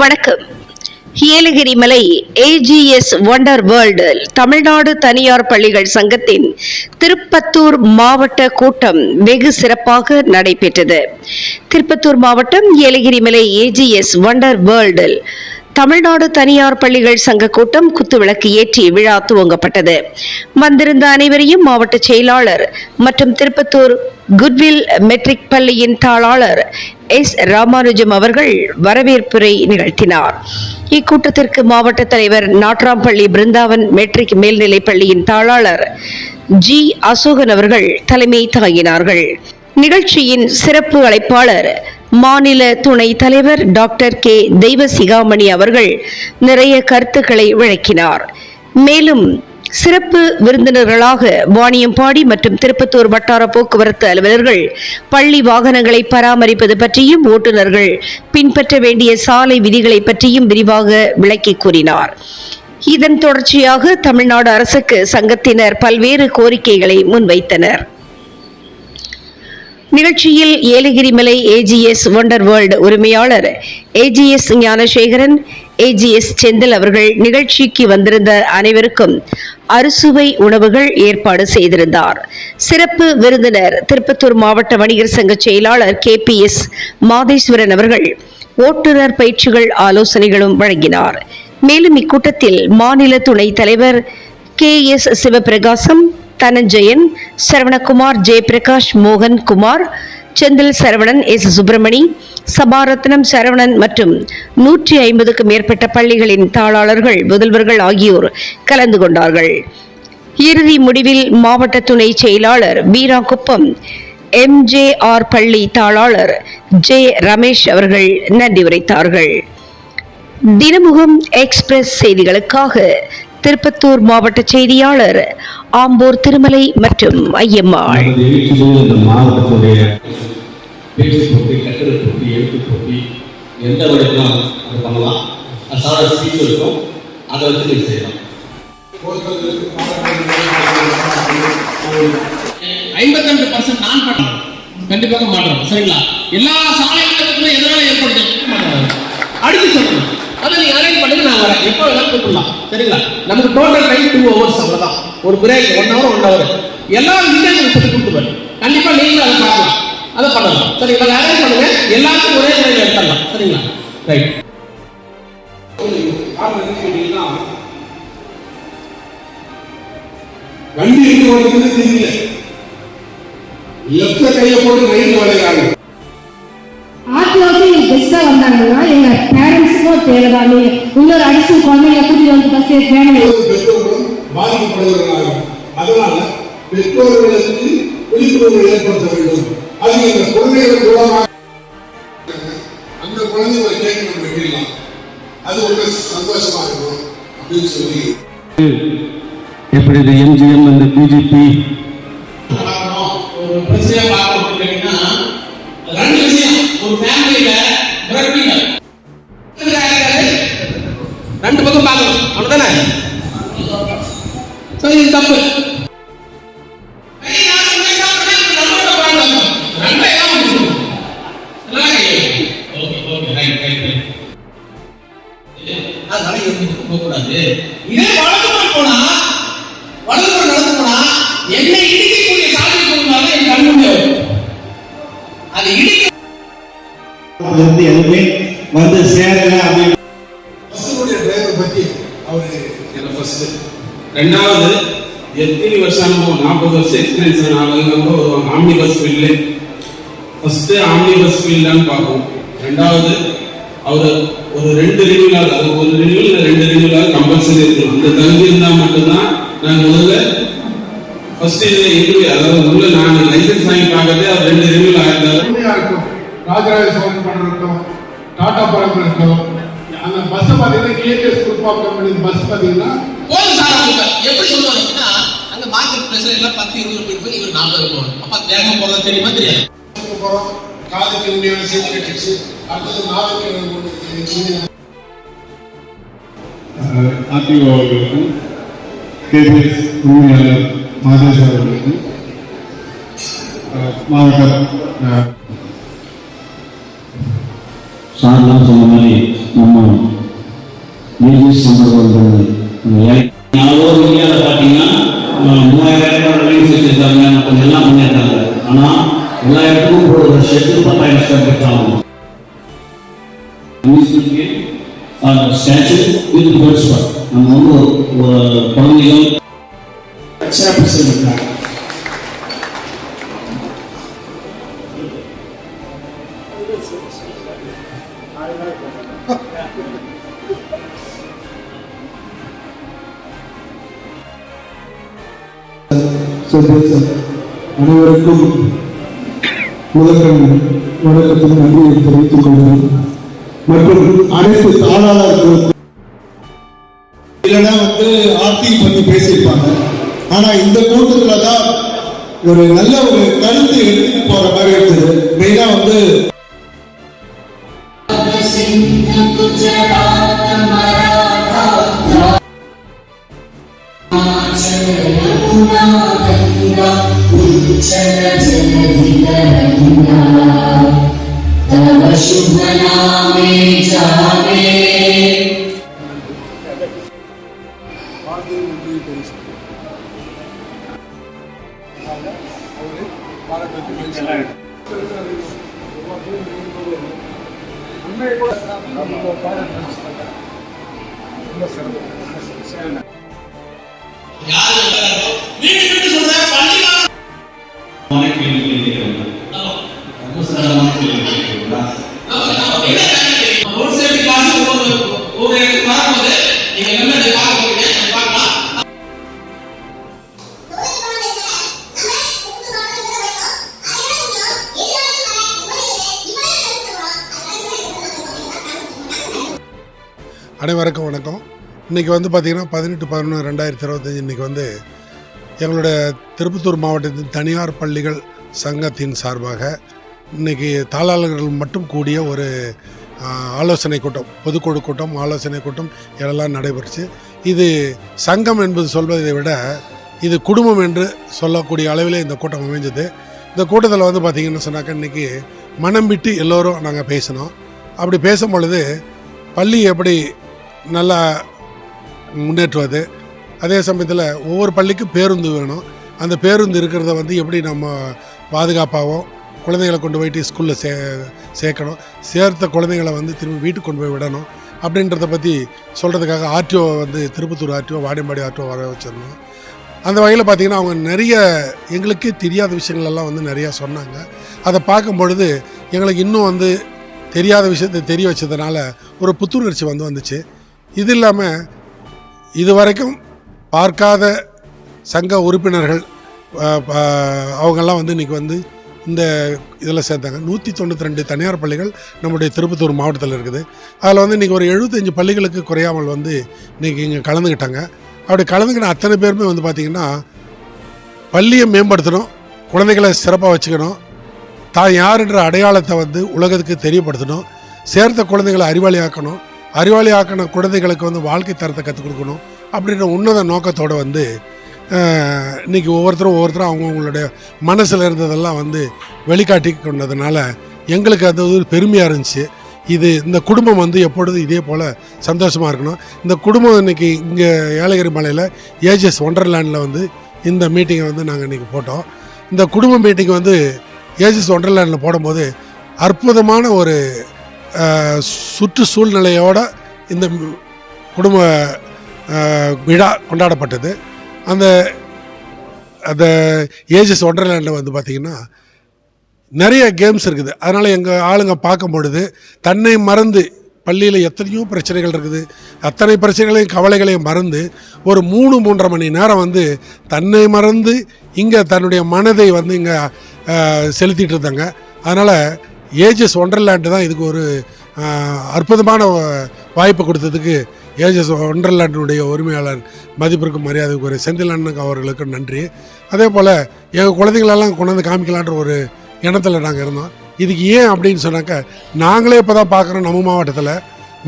வணக்கம். ஏலகிரி மலை AGS wonder world Tamil Nadu தனியார் பள்ளிகள் சங்கத்தின் திருப்பத்தூர் மாவட்ட கூட்டம் வெகு சிறப்பாக நடைபெற்றது. திருப்பத்தூர் மாவட்டம் ஏலகிரி மலை ஏஜிஎஸ் ஒண்டர் வேர்ல்டு தமிழ்நாடு தனியார் பள்ளிகள் சங்க கூட்டம் குத்துவிளக்கு ஏற்றி விழா துவங்கப்பட்டது. வந்திருந்த அனைவரையும் மாவட்ட செயலாளர் மற்றும் திருப்பத்தூர் குட்வில் மெட்ரிக் பள்ளியின் தாளாளர் எஸ். ராமானுஜம் அவர்கள் வரவேற்புரை நிகழ்த்தினார். இக்கூட்டத்திற்கு மாவட்ட தலைவர் நாட்ராம்பள்ளி பிருந்தாவன் மெட்ரிக் மேல்நிலைப் பள்ளியின் தாளாளர் ஜி. அசோகன் அவர்கள் தலைமை தாங்கினார்கள். நிகழ்ச்சியின் சிறப்பு அழைப்பாளர் மாநில துணை தலைவர் டாக்டர் கே. தெய்வசிகாமணி அவர்கள் நிறைய கருத்துக்களை விளக்கினார். மேலும் சிறப்பு விருந்தினர்களாக வாணியம்பாடி மற்றும் திருப்பத்தூர் வட்டார போக்குவரத்து அலுவலர்கள் பள்ளி வாகனங்களை பராமரிப்பது பற்றியும் ஓட்டுநர்கள் பின்பற்ற வேண்டிய சாலை விதிகளை பற்றியும் விரிவாக விளக்கி கூறினார். இதன் தொடர்ச்சியாக தமிழ்நாடு அரசுக்கு சங்கத்தினர் பல்வேறு கோரிக்கைகளை முன்வைத்தனர். நிகழ்ச்சியில் ஏலகிரிமலை ஏஜிஎஸ் ஒண்டர் வேர்ல்டு உரிமையாளர் ஏஜிஎஸ் ஞானசேகரன் ஏஜிஎஸ் செந்தில் அவர்கள் நிகழ்ச்சிக்கு வந்திருந்த அனைவருக்கும் அறுசுவை உணவுகள் ஏற்பாடு செய்திருந்தார். சிறப்பு விருந்தினர் திருப்பத்தூர் மாவட்ட வணிகர் சங்க செயலாளர் கே பி எஸ் மாதேஸ்வரன் அவர்கள் ஓட்டுநர் பயிற்சிகள் ஆலோசனைகளும் வழங்கினார். மேலும் இக்கூட்டத்தில் மாநில துணைத் தலைவர் கே எஸ் சிவபிரகாசம் தனஞ்சயன் சரவணகுமார் ஜெயபிரகாஷ் மோகன் குமார் செந்தில் சரவணன் எஸ். சுப்பிரமணி சபாரத்னம் சரவணன் மற்றும் நூற்றி ஐம்பதுக்கும் மேற்பட்ட பள்ளிகளின் தாளாளர்கள் முதல்வர்கள் ஆகியோர் கலந்து கொண்டார்கள். இறுதி முடிவில் மாவட்ட துணை செயலாளர் வீராகுப்பம் எம்ஜேஆர் பள்ளி தாளாளர் ஜே. ரமேஷ் அவர்கள் நன்றி உரைத்தார்கள். தினமுகம் எக்ஸ்பிரஸ் செய்திகளுக்காக திருப்பத்தூர் மாவட்ட செய்தியாளர் ஆம்பூர் திருமலை மற்றும் ஐயம்மாள். பர்சன்ட் நான் பண்றேன் கண்டிப்பாக மாற்றோம் சரிங்களா? எல்லா சாலை விபத்துக்குமே எதனால ஏற்படுது? அடுத்து சொல்லணும் அதை நீங்க அரேஞ்ச் பண்ணுங்க நான் வரேன். எப்போ வேணாலும் கூப்பிடலாம். சரிங்களா? நமக்கு டோட்டல் டைம் டூ ஹவர்ஸ் அவ்வளவுதான். ஒரு break one hour one hour எல்லா விஷயம் சொல்லி கொடுத்துருவேன் கண்டிப்பா நீங்களும் அதை பார்க்கலாம். அதை பண்ணலாம். சரிங்களா அதை அரேஞ்ச் பண்ணுங்க. எல்லாருக்கும் ஒரே முறையில் எடுத்துடலாம். சரிங்களா? ரைட் வண்டி இருக்கு ஓடுறது தெரியல. லெப்ட்ல கையை போட்டு ரைட்ல வளைகிறாங்க பெஸ்டா வந்தாங்கன்னா எங்க பேரண்ட்ஸுக்கும் தேவைதான் நீங்க இன்னொரு அடிச்சு குழந்தைங்க கூட்டிட்டு வந்து பஸ் வேணும். பாதிக்கப்படுகிறார்கள் அதனால பெற்றோர்களுக்கு விழிப்புணர்வு ஏற்படுத்த வேண்டும். அது இந்த குழந்தைகள் மூலமாக. அந்த குழந்தைகளை கேட்க நம்ம விடலாம் அது ரொம்ப சந்தோஷமா இருக்கும் அப்படின்னு சொல்லி. எப்படி இது எம்ஜிஎம் இந்த பிஜேபி? ஒரு பிரச்சனை பார்க்கணும் கேட்டீங்கன்னா ரெண்டு விஷயம். ஒரு ஃபேமிலியில அதனால இவங்க போகக்கூடாது? இதே வழக்கமாக போனா ரெண்டாவது எத்தனை வருஷம் அனுபவம்? நாற்பது வருஷம் எக்ஸ்பீரியன்ஸ் ஆனவங்க வருவாங்க omni bus field first omni bus ஃபீல்டான்னு பார்ப்போம். ரெண்டாவது அவர் ஒரு ரெண்டு ரினியூலாக அது ஒரு ரினியூல் இல்லை ரெண்டு ரினியூலாக கம்பல்சரி இருக்கணும் அந்த தகுதி இருந்தால் மட்டும்தான் நான் முதல்ல ஃபர்ஸ்ட் இதில் இன்டர்வியூ அதாவது உள்ள நான் லைசன்ஸ் வாங்கி பார்க்கறதே அவர் ரெண்டு ரினியூல் ஆயிருந்தாலும் இருக்கும் ராஜராஜ சோழன் படம் இருக்கும் டாடா படம் இருக்கும் அந்த பஸ் பார்த்தீங்கன்னா KTS group of company bus அவங்க எப்படி சொல்லுவாங்க அப்படின்னா அங்க மார்க்கெட் பிளேஸ்ல எல்லாம் பத்து இருபது போயிட்டு போய் இவர் நாற்பது போகணும் அப்ப வேகமா போறது தெரியுமா? தெரியாது. போறோம். காதுக்கு உண்மையான செய்தி டிக்ஸ் அடுத்தது நாளைக்கு உண்மையான ஆர்டிஓ அவர்களுக்கும் கேபிஎஸ் உரிமையாளர் மாதேஸ்வர் அவர்களுக்கும் மாவட்ட சார்லாம் சொன்ன மாதிரி நம்ம சொல்றது நாலோ இந்தியாவில் பார்த்தீங்கன்னா மூவாயிரம் ரிலீஸ் வச்சிருக்காங்க. கொஞ்சம் எல்லாம் பண்ணியிருக்காங்க ஆனால் எல்லா இடத்துக்கும் ஒரு ஷெட்டு பத்தாயிரம் ஸ்கொயர் ஃபீட் ஆகும். ஸ்டாச்சு வித் பேர்ட்ஸ் நம்ம வந்து ஒரு குழந்தைகள் இருக்காங்க. அனைவருக்கும் முதற்கண் வணக்கத்தின் நன்றியை தெரிவித்துக் கொள்கிறேன். மற்றும் அனைத்து தாளாளர்களுக்கும் இல்லைன்னா வந்து ஆர்த்தி பண்ணி பேசியிருப்பாங்க. ஆனா இந்த கூட்டத்துல தான் ஒரு நல்ல ஒரு கருத்து எடுத்துட்டு போற மாதிரி இருந்தது. மெயினா வந்து மீண்டும் மீண்டும் சொல்றேன். பள்ளிக்கால ரோட் இன்றைக்கி வந்து பார்த்திங்கன்னா பதினெட்டு பதினொன்று ரெண்டாயிரத்தி இருபத்தஞ்சி இன்றைக்கி வந்து எங்களுடைய திருப்பத்தூர் மாவட்டத்தின் தனியார் பள்ளிகள் சங்கத்தின் சார்பாக இன்றைக்கி தாளாளர்கள் மட்டும் கூடிய ஒரு ஆலோசனை கூட்டம் பொதுக்குழு கூட்டம் ஆலோசனை கூட்டம் இதெல்லாம் நடைபெறுச்சு. இது சங்கம் என்பது சொல்வதை விட இது குடும்பம் என்று சொல்லக்கூடிய அளவிலே இந்த கூட்டம் அமைஞ்சது. இந்த கூட்டத்தில் வந்து பார்த்திங்கன்னு சொன்னாக்கா இன்றைக்கி மனம் விட்டு எல்லோரும் நாங்கள் பேசினோம். அப்படி பேசும் பொழுது பள்ளி எப்படி நல்லா முன்னேற்றுவது. அதே சமயத்தில் ஒவ்வொரு பள்ளிக்கும் பேருந்து வேணும். அந்த பேருந்து இருக்கிறத வந்து எப்படி நம்ம பாதுகாப்பாகவும் குழந்தைகளை கொண்டு போயிட்டு ஸ்கூலில் சே சேர்க்கணும். சேர்த்த குழந்தைங்களை வந்து திரும்பி வீட்டுக்கு கொண்டு போய் விடணும். அப்படின்றத பற்றி சொல்கிறதுக்காக ஆர்டிஓ வந்து திருப்பத்தூர் ஆர்டிஓ வாடியம்பாடி ஆர்டிஓ வர வச்சிருந்தோம். அந்த வகையில் பார்த்திங்கன்னா அவங்க நிறைய எங்களுக்கே தெரியாத விஷயங்களெல்லாம் வந்து நிறையா சொன்னாங்க. அதை பார்க்கும் பொழுது எங்களுக்கு இன்னும் வந்து தெரியாத விஷயத்தை தெரிய வச்சதுனால ஒரு புத்துணர்ச்சி வந்து வந்துச்சு. இது இல்லாமல் இதுவரைக்கும் பார்க்காத சங்க உறுப்பினர்கள் அவங்கெல்லாம் வந்து இன்றைக்கி வந்து இந்த இதில் சேர்த்தாங்க நூற்றி தொண்ணூற்றி ரெண்டு தனியார் பள்ளிகள் நம்முடைய திருப்பத்தூர் மாவட்டத்தில் இருக்குது. அதில் வந்து இன்றைக்கி ஒரு எழுபத்தஞ்சு பள்ளிகளுக்கு குறையாமல் வந்து இன்றைக்கி இங்கே கலந்துக்கிட்டாங்க. அப்படி கலந்துக்கின அத்தனை பேருமே வந்து பார்த்திங்கன்னா பள்ளியை மேம்படுத்தணும் குழந்தைகளை சிறப்பாக வச்சுக்கணும் தான் யாருன்ற அடையாளத்தை வந்து உலகத்துக்கு தெரியப்படுத்தணும் சேர்த்த குழந்தைகளை அறிவாளி அறிவாளியாக்கின குழந்தைகளுக்கு வந்து வாழ்க்கை தரத்தை கற்றுக் கொடுக்கணும் அப்படின்ற உன்னத நோக்கத்தோடு வந்து இன்றைக்கி இன்னைக்கு ஒவ்வொருத்தரும் ஒவ்வொருத்தரும் அவங்கவுங்களுடைய மனசில் இருந்ததெல்லாம் வந்து வெளிக்காட்டி கொண்டதுனால எங்களுக்கு அது ஒரு பெருமையாக இருந்துச்சு. இது இந்த குடும்பம் வந்து எப்பொழுதும் இதே போல் சந்தோஷமாக இருக்கணும். இந்த குடும்பம் இன்னைக்கு இங்கே ஏலகிரி மலையில் ஏஜஸ் ஒண்டர்லேண்டில் வந்து இந்த மீட்டிங்கை வந்து நாங்கள் இன்றைக்கி போட்டோம். இந்த குடும்ப மீட்டிங் வந்து ஏஜஸ் ஒண்டர்லேண்டில் போடும்போது அற்புதமான ஒரு சுற்று சூழ்நிலையோட இந்த குடும்ப விழா கொண்டாடப்பட்டது. அந்த அந்த ஏஜஸ் ஒண்டர்லேண்டில் வந்து பார்த்திங்கன்னா நிறைய கேம்ஸ் இருக்குது. அதனால் எங்கள் ஆளுங்க பார்க்கும் பொழுது தன்னை மறந்து பள்ளியில் எத்தனையோ பிரச்சனைகள் இருக்குது. அத்தனை பிரச்சனைகளையும் கவலைகளையும் மறந்து ஒரு மூணு மூன்றரை மணி நேரம் வந்து தன்னை மறந்து இங்கே தன்னுடைய மனதை வந்து இங்கே செலுத்திட்டு இருந்தாங்க. அதனால் ஏஜஸ் ஒண்டர்லேண்டு தான் இதுக்கு ஒரு அற்புதமான வாய்ப்பு கொடுத்ததுக்கு ஏஜஸ் ஒண்டர்லேண்டினுடைய உரிமையாளர் மதிப்பிற்கும் மரியாதைக்கு ஒரு செந்தில் அண்ணன் அவர்களுக்கு நன்றி. அதே போல் எங்கள் குழந்தைங்களெல்லாம் கொண்டாந்து காமிக்கலான்ற ஒரு எண்ணத்தில் நாங்கள் இருந்தோம். இதுக்கு ஏன் அப்படின்னு சொன்னாக்க நாங்களே இப்போ தான் பார்க்குறோம் நம்ம மாவட்டத்தில்.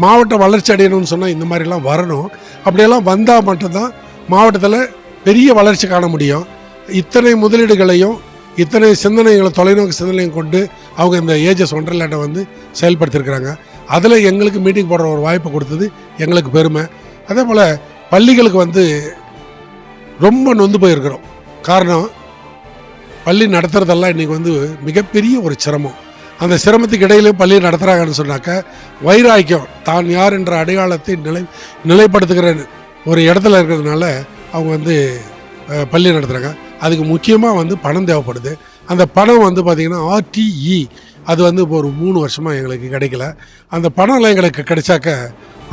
மாவட்டம் வளர்ச்சி அடையணும்னு சொன்னால் இந்த மாதிரிலாம் வரணும். அப்படியெல்லாம் வந்தால் மட்டும்தான் மாவட்டத்தில் பெரிய வளர்ச்சி காண முடியும். இத்தனை முதலீடுகளையும் இத்தனை சிந்தனைகளை தொலைநோக்கு சிந்தனையும் கொண்டு அவங்க இந்த ஏஜஸ் ஒண்டர்லேண்டை வந்து செயல்படுத்தியிருக்கிறாங்க அதில் எங்களுக்கு மீட்டிங் போடுற ஒரு வாய்ப்பு கொடுத்தது எங்களுக்கு பெருமை. அதே போல் பள்ளிகளுக்கு வந்து ரொம்ப நொந்து போயிருக்கிறோம். காரணம் பள்ளி நடத்துறதெல்லாம் இன்றைக்கி வந்து மிகப்பெரிய ஒரு சிரமம். அந்த சிரமத்துக்கு இடையிலே பள்ளி நடத்துகிறாங்கன்னு சொன்னாக்க வைராக்கியம் தான் யார் என்ற அடையாளத்தை நிலை நிலைப்படுத்துகிற ஒரு இடத்துல இருக்கிறதுனால அவங்க வந்து பள்ளி நடத்துகிறாங்க அதுக்கு முக்கியமாக வந்து பணம் தேவைப்படுது. அந்த பணம் வந்து பார்த்திங்கன்னா ஆர்டிஇ அது வந்து இப்போ ஒரு மூணு வருஷமாக எங்களுக்கு கிடைக்கல. அந்த பணம்லாம் எங்களுக்கு கிடைச்சாக்க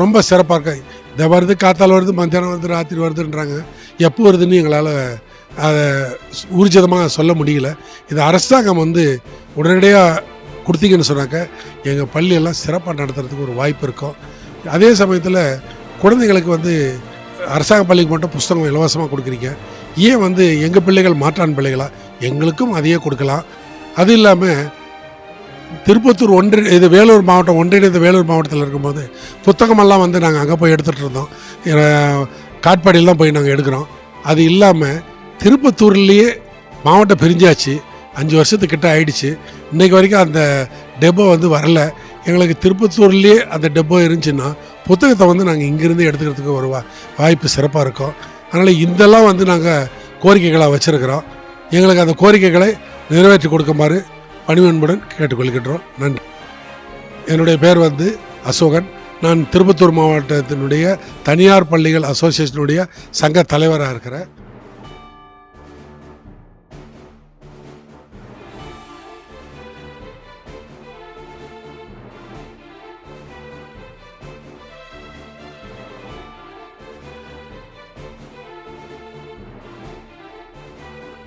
ரொம்ப சிறப்பாக இதை இந்த வருது காத்தால் வருது மத்தியானம் வருது ராத்திரி வருதுன்றாங்க. எப்போ வருதுன்னு எங்களால் அதை ஊர்ஜிதமாக சொல்ல முடியல. இது அரசாங்கம் வந்து உடனடியாக கொடுத்தீங்கன்னு சொன்னாக்க எங்கள் பள்ளியெல்லாம் சிறப்பாக நடத்துறதுக்கு ஒரு வாய்ப்பு இருக்கும். அதே சமயத்தில் குழந்தைங்களுக்கு வந்து அரசாங்க பள்ளிக்கு மட்டும் புஸ்தகம் இலவசமாக கொடுக்குறீங்க. ஏன் வந்து எங்கள் பிள்ளைகள் மாற்றான் பிள்ளைகளாக எங்களுக்கும் அதையே கொடுக்கலாம். அது இல்லாமல் திருப்பத்தூர் ஒன்றி இது வேலூர் மாவட்டம் ஒன்றிணைந்த வேலூர் மாவட்டத்தில் இருக்கும்போது புத்தகமெல்லாம் வந்து நாங்கள் அங்கே போய் எடுத்துகிட்டு இருந்தோம். காட்பாடியில் தான் போய் நாங்கள் எடுக்கிறோம். அது இல்லாமல் திருப்பத்தூர்லேயே மாவட்டம் பிரிஞ்சாச்சு. அஞ்சு வருஷத்துக்கிட்ட ஆயிடுச்சு. இன்றைக்கு வரைக்கும் அந்த டெப்போ வந்து வரல. எங்களுக்கு திருப்பத்தூர்லேயே அந்த டெப்போ இருந்துச்சுன்னா புத்தகத்தை வந்து நாங்கள் இங்கேருந்து எடுத்துக்கிறதுக்கு ஒரு வா வாய்ப்பு சிறப்பாக இருக்கும். அதனால் இதெல்லாம் வந்து நாங்கள் கோரிக்கைகளாக வச்சுருக்கிறோம். எங்களுக்கு அந்த கோரிக்கைகளை நிறைவேற்றி கொடுக்குமாறு பணிவன்புடன் கேட்டுக்கொள்கின்றோம். நன்றி. என்னுடைய பேர் வந்து அசோகன். நான் திருப்பத்தூர் மாவட்டத்தினுடைய தனியார் பள்ளிகள் அசோசியேஷனுடைய சங்க தலைவராக இருக்கிறேன்.